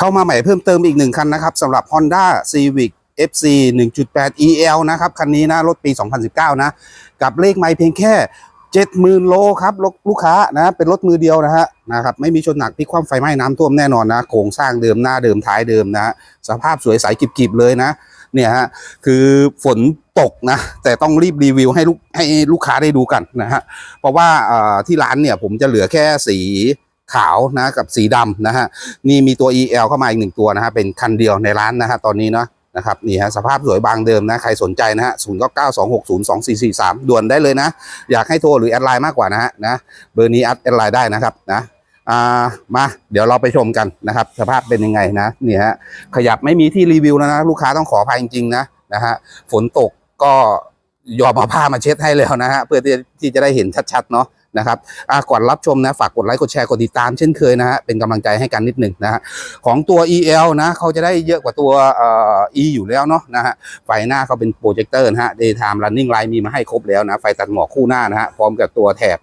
เข้ามาใหม่เพิ่มเติมอีกหนึ่งคันนะครับสำหรับ Honda Civic FC 1.8 EL นะครับ คันนี้นะ รถปี 2019 นะ กับเลขไม่เพียงแค่ 70,000 โลครับลูกค้านะเป็นรถมือเดียวนะฮะนะครับไม่มีชนหนักพิคว่ำไฟไหม้น้ำท่วมแน่นอนนะโครงสร้างเดิมหน้าเดิมท้ายเดิมนะสภาพสวยใสกิบๆเลยนะเนี่ยฮะคือฝนตกนะแต่ต้องรีบรีวิวให้ลูกให้ลูกค้าได้ดูกันนะฮะเพราะว่าที่ร้านเนี่ยผมจะเหลือแค่สี ขาวนะกับสีดำนะฮะนี่มีตัว EL เข้ามาอีกหนึ่งตัวนะฮะเป็นคันเดียวในร้านนะฮะตอนนี้เนาะนะครับนี่ฮะสภาพสวยบางเดิมนะใครสนใจนะฮะศูนย์เก้าเก้าสองหกศูนย์สองสี่สี่สามด่วนได้เลยนะ อยากให้โทรหรือแอดไลน์มากกว่านะฮะนะเบอร์นี้แอดไลน์ได้นะครับนะอ่ามาเดี๋ยวเราไปชมกันนะครับ สภาพเป็นยังไงนะนี่ฮะขยับไม่มีที่รีวิวแล้วนะลูกค้าต้องขออภัยจริงๆนะนะฮะฝนตกก็ยอมเอาผ้ามาเช็ดให้แล้วนะฮะเพื่อที่ที่จะได้เห็นชัดๆเนาะ นะครับก่อนรับชมนะฝากกดไลค์กดแชร์กดติดตามเช่นเคยนะฮะเป็นกำลังใจให้กันนิดหนึ่งนะฮะของตัว EL นะเขาจะได้เยอะกว่าตัวเอ่อ E อยู่แล้วเนาะนะฮะไฟหน้าเขาเป็นโปรเจคเตอร์นะฮะ daytime running light มีมาให้ครบแล้วนะไฟตัดหมอกคู่หน้านะฮะพร้อมกับตัวแถบ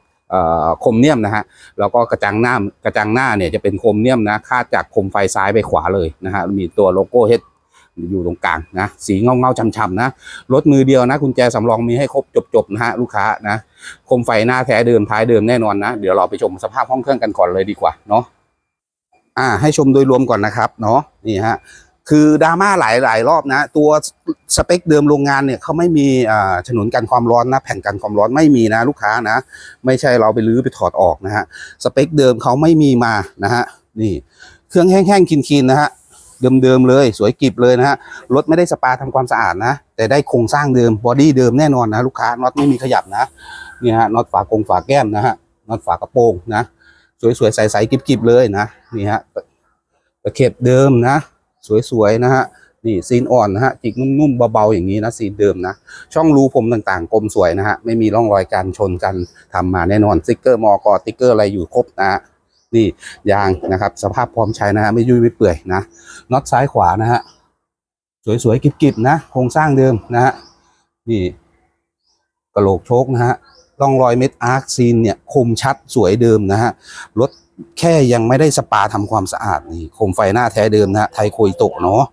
คมเนียมนะฮะแล้วก็กระจังหน้ากระจังหน้าเนี่ยจะเป็นโคมเนียมนะคาดจากโคมไฟซ้ายไปขวาเลยนะฮะมีตัวโลโก้เฮด อยู่ตรงกลางนะสีเงาเงาๆช่ำๆนะรถมือเดียวนะ กุญแจสำรองมีให้ครบจบๆนะฮะลูกค้านะโคมไฟหน้าแท้เดิมท้ายเดิมแน่นอนนะ เดี๋ยวเราไปชมสภาพห้องเครื่องกันก่อนเลยดีกว่าเนาะอ่า ให้ชมโดยรวมก่อนนะครับเนาะนี่ฮะคือดราม่าหลายหลายรอบนะ ตัวสเปคเดิมโรงงานเนี่ยเขาไม่มีอ่าฉนวนกันความร้อนนะ แผ่นกันความร้อนไม่มีนะลูกค้านะ ไม่ใช่เราไปรื้อไปถอดออกนะฮะสเปคเดิมเขาไม่มีมานะฮะนี่เครื่องแห้งๆคินๆนะฮะ เดิมๆเลย สวยกริบเลยนะฮะรถไม่ได้สปาทำความสะอาดนะ แต่ได้โครงสร้างเดิมบอดี้เดิมแน่นอนนะลูกค้าน็อตไม่มีขยับนะนี่ฮะน็อตฝากงฝาแก้มนะฮะน็อตฝากระโปรงนะ สวยๆใสๆกริบๆเลยนะนี่ฮะตะเข็บเดิมนะ สวยๆนะฮะนี่ซีนอ่อนนะฮะจิกนุ่มๆเบาๆอย่างนี้นะซีนเดิมนะ ช่องรูผมต่างๆกลมสวยนะฮะไม่มีร่องรอยการชนกันทำมาแน่นอนสติ๊กเกอร์มอกอสติ๊กเกอร์อะไรอยู่ครบนะฮะ นี่ยางนะครับ สภาพพร้อมใช้นะฮะไม่ยุ่ยไม่เปื่อยนะน็อตซ้ายขวานะฮะสวยๆกิบๆนะโครงสร้างเดิมนะฮะนี่กระโหลกโชคนะฮะร่องรอยเม็ดอาร์คซีนเนี่ยคมชัดสวยเดิมนะฮะรถแค่ยังไม่ได้สปาทำความสะอาดนี่โคมไฟหน้าแท้เดิมนะฮะไทยโคยโตะเนาะ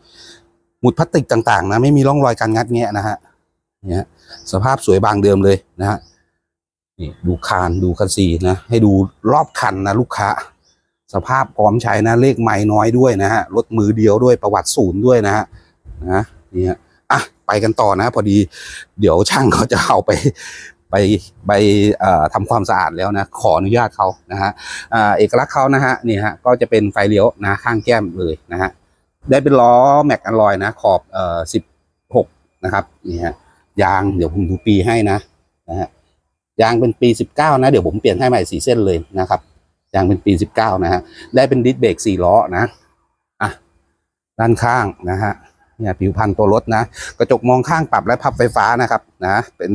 หมุดพลาสติกต่างๆ นะ ไม่มีร่องรอยการงัดแงะนะฮะเนี่ยฮะสภาพสวยบางเดิมเลยนะฮะ นี่ดูคานดูคันซีนะให้ดูรอบคันนะลูกค้า สภาพพร้อมใช้นะเลขไม่น้อยด้วยนะฮะรถมือเดียวด้วยประวัติศูนย์ด้วยนะฮะนะนี่ฮะอะไปกันต่อนะ พอดีเดี๋ยวช่างเขาจะเอาไปไปไปเอ่อทำความสะอาดแล้วนะขออนุญาตเขานะฮะอ่าเอกลักษณ์เขานะฮะนี่ฮะก็จะเป็นไฟเลี้ยวนะข้างแก้มเลยนะฮะได้เป็นล้อแม็กอลลอยนะขอบเอ่อสิบหกนะครับนี่ฮะยางเดี๋ยวผมดูปีให้นะนะฮะ ยางเป็นปีสิบเก้านะ เดี๋ยวผมเปลี่ยนให้ใหม่สี่เส้นเลยนะครับ ยางเป็นปีสิบเก้านะฮะ ได้เป็นดิสเบรกสี่ล้อนะอะด้านข้างนะฮะเนี่ยผิวพันธุ์ตัวรถนะ กระจกมองข้างปรับและพับไฟฟ้านะครับนะเป็น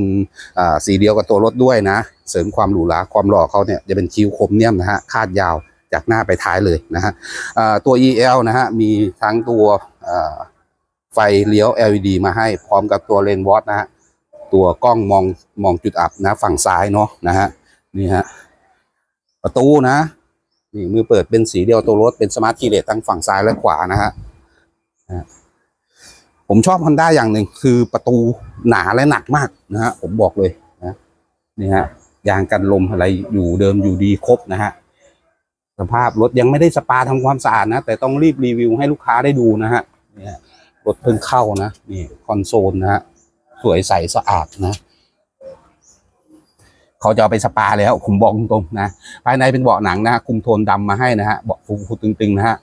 อ่าสีเดียวกับตัวรถด้วยนะ เสริมความหรูหราความหล่อเขาเนี่ยจะเป็นคิ้วคมเนี่ยมนะฮะคาดยาวจากหน้าไปท้ายเลยนะฮะอ่าตัว EL นะฮะมีทั้งตัวอ่าไฟเลี้ยว LED มาให้พร้อมกับตัวเลนวอตนะฮะ ตัวกล้องมองมองจุดอับนะ ฝั่งซ้ายเนาะนะฮะนี่ฮะประตูนะนี่มือเปิดเป็นสีเดียวตัวรถเป็นสมาร์ทคีเลสทั้งฝั่งซ้ายและขวานะฮะผมชอบ Honda อย่างหนึ่งคือประตูหนาและหนักมากนะฮะผมบอกเลยนะนี่ฮะยางกันลมอะไรอยู่เดิมอยู่ดีครบนะฮะสภาพรถยังไม่ได้สปาทำความสะอาดนะ แต่ต้องรีบรีวิวให้ลูกค้าได้ดูนะฮะนี่ยรถเพิ่งเข้านะนี่คอนโซลนะฮะ สวยใสสะอาดนะเขาจะเอาไปสปาแล้วผมบอกตรงๆนะภายในเป็นเบาะหนังนะคุมโทนดำมาให้นะฮะเบาะฟูตึงๆนะฮะ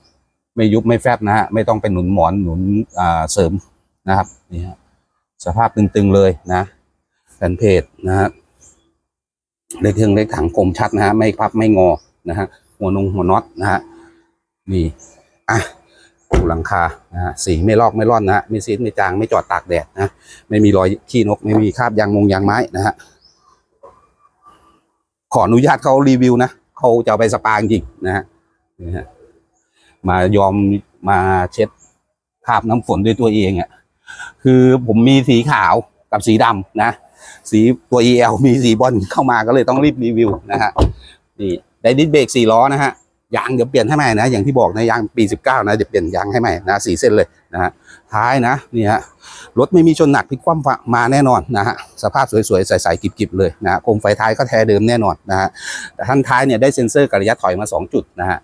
ไม่ยุบไม่แฟบนะฮะไม่ต้องเป็นหนุนหมอนหนุนอ่าเสริมนะครับนี่ฮะสภาพตึงๆเลยนะแผ่นเพจนะฮะเลขเครื่องเลขถังคมชัดนะฮะไม่พับไม่งอนะฮะหัวนงหัวน็อตนะฮะนี่อะ ดูหลังคานะฮะสีไม่ลอกไม่ร่อนนะฮะไม่ซีดไม่จางไม่จอดตากแดดนะไม่มีรอยขี้นก ไม่มีคราบยางมงยางไม้นะฮะขออนุญาตเขารีวิวนะเขาจะไปสปาจริงนะฮะนี่ฮะมายอมมาเช็ดคราบน้ำฝนด้วยตัวเองอะคือผมมีสีขาวกับสีดำนะ สีตัว EL มีสีบอลเข้ามาก็เลยต้องรีบรีวิวนะฮะนี่ไดดิสเบรกสี่ล้อนะฮะ ยางเดี๋ยวเปลี่ยนให้ใหม่นะ อย่างที่บอกนะยางปี 19 นะเดี๋ยวเปลี่ยนยางให้ใหม่นะสีเส้นเลยนะฮะท้ายนะนี่ฮะรถไม่มีชนหนักพลิกคว่ำมาแน่นอนนะฮะสภาพสวยๆใสๆกิบๆเลยนะฮะโคมไฟท้ายก็แท้เดิมแน่นอนนะฮะแต่ท่านท้ายเนี่ยได้เซ็นเซอร์กระยะถอยมา 2 จุดนะฮะ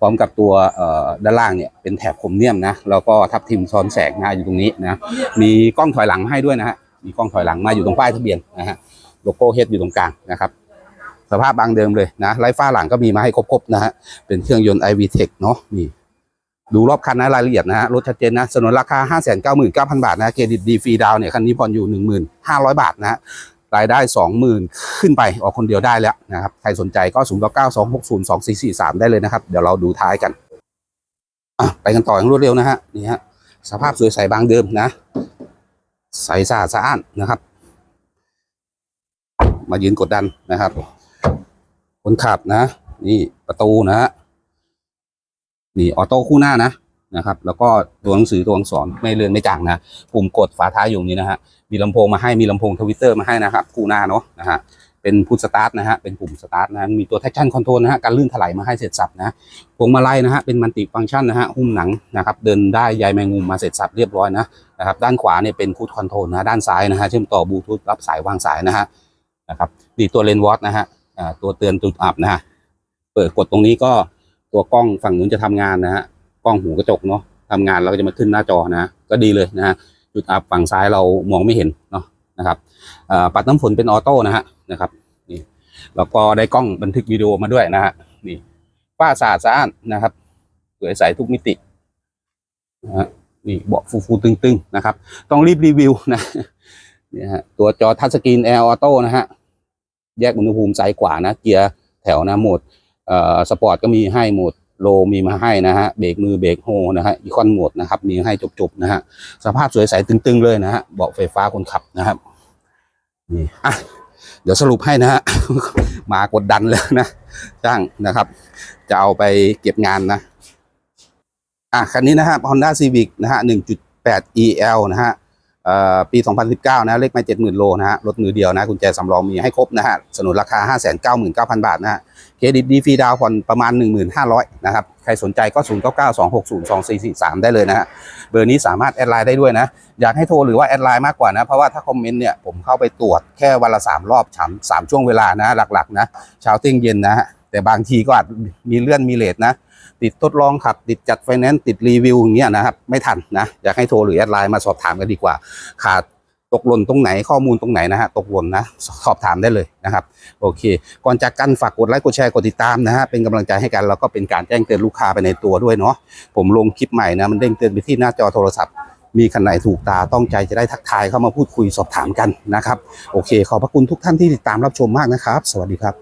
พร้อมกับตัวเอ่อด้านล่างเนี่ยเป็นแถบคมเนียมนะแล้วก็ทับทิมซ้อนแสงนะอยู่ตรงนี้นะมีกล้องถอยหลังให้ด้วยนะฮะมีกล้องถอยหลังมาอยู่ตรงป้ายทะเบียนนะฮะโลโก้เฮดอยู่ตรงกลางนะครับ สภาพบางเดิมเลยนะไร้ฝ้าหลังก็มีมาให้ครบๆนะฮะเป็นเครื่องยนต์ iV Tech เนาะนี่ดูรอบคันนะรายละเอียดนะฮะรถชัดเจนนะสนนราคา 5 9 9 0 0 0 บาทนะเครดิตดีฟรีดาวน์เนี่ยคันนี้ผ่อนอยู่ 1,500 บาทนะฮะรายได้ 20,000 ขึ้นไปออกคนเดียวได้แล้วนะครับใครสนใจก็0 9 9 2 6 0 2 4 4 3 ได้เลยนะครับ เดี๋ยวเราดูท้ายกันไปกันต่ออย่างรวดเร็วนะฮะนี่ฮะสภาพสวยใสบางเดิมนะ ใสสะอาดสะอ้านนะครับ มายืนกดดันนะครับ คนขับนะ นี่ประตูนะฮะนี่ออโต้คู่หน้านะนะครับ แล้วก็ตัวหนังสือตัวอักษรไม่เลือนไม่จางนะปุ่มกดฝาท้ายอยู่นี้นะฮะมีลำโพงมาให้มีลำโพงทวิตเตอร์มาให้นะครับคู่หน้าเนาะนะฮะเป็นพุทสตาร์ทนะฮะเป็นปุ่มสตาร์ทนะมีตัว traction control นะฮะการลื่นถลายมาให้เสร็จสับนะพวงมาลัยนะฮะเป็นมัลติฟังก์ชันนะฮะหุ้มหนังนะครับเดินได้ใยแมงมุมมาเสร็จสับเรียบร้อยนะนะครับด้านขวาเนี่ยเป็นคูดคอนโทรลนะด้านซ้ายนะฮะเชื่อมต่อบลูทูธรับสายวางสายนะฮะนะครับนี่ตัวเลนวอตนะฮะ ตัวเตือนจุดอับนะฮะเปิดกดตรงนี้ก็ตัวกล้องฝั่งนู้นจะทำงานนะฮะกล้องหูกระจกเนาะทำงานเราก็จะมาขึ้นหน้าจอนะก็ดีเลยนะฮะจุดอับฝั่งซ้ายเรามองไม่เห็นเนาะนะครับอ่อปัดน้ำฝนเป็นออโต้นะฮะนะครับนี่แล้วก็ได้กล้องบันทึกวิดีโอมาด้วยนะฮะนี่ฝ้าสะอาดสะอ้านนะครับสวยใสทุกมิตินะฮะนี่เบาะฟูฟูๆตึงๆนะครับ ต้องรีบรีวิวนะเนี่ยฮะตัวจอทัชสกรีนแอร์ออโต้นะฮะ แยกอุณหภูมิซ้ายขวานะ เกียร์แถวนะโหมดสปอร์ตก็มีให้โหมดโลมีมาให้นะฮะเบรกมือเบรกโฮนะฮะอีคอนโหมดนะครับมีให้จบๆนะฮะสภาพสวยใสตึงๆเลยนะฮะเบาะไฟฟ้าคนขับนะครับนี่อะเดี๋ยวสรุปให้นะฮะมากดดันเลยนะจ้างนะครับ จะเอาไปเก็บงานนะอะคันนี้นะฮะ Honda Civic นะฮะ1.8 EL นะฮะ ปี 2019 นะเลขไม่70,000 โลนะฮะรถมือเดียวนะกุญแจสำรองมีให้ครบนะฮะสนุนราคา 599,000 บาทนะฮะเครดิตดีฟรีดาวผ่อนประมาณ 1,500 นะครับ ใครสนใจก็ 0 9 9 2 6 0 2 4 4 3 ได้เลยนะฮะเบอร์นี้สามารถแอดไลน์ได้ด้วยนะ อยากให้โทรหรือว่าแอดไลน์มากกว่านะ เพราะว่าถ้าคอมเมนต์เนี่ยผมเข้าไปตรวจแค่วันละ 3 รอบสามสามช่วงเวลานะหลักๆนะเช้าเที่ยงเย็นนะฮะแต่บางทีก็อาจมีเลื่อนมีเลทนะ ติดทดลองขับ ติดจัดไฟแนนซ์ติดรีวิวอย่างเงี้ยนะครับ ไม่ทันนะ อยากให้โทรหรือแอดไลน์มาสอบถามกันดีกว่า ขาดตกหล่นตรงไหนข้อมูลตรงไหนนะฮะตกหล่นนะสอบถามได้เลยนะครับ โอเค ก่อนจากกันฝากกดไลค์กดแชร์กดติดตามนะฮะเป็นกำลังใจให้กันแล้วก็เป็นการแจ้งเตือนลูกค้าไปในตัวด้วยเนาะผมลงคลิปใหม่นะมันเด้งเตือนไปที่หน้าจอโทรศัพท์ มีคันไหนถูกตาต้องใจจะได้ทักทายเข้ามาพูดคุยสอบถามกันนะครับ โอเค ขอบพระคุณทุกท่านที่ติดตามรับชมมากนะครับ สวัสดีครับ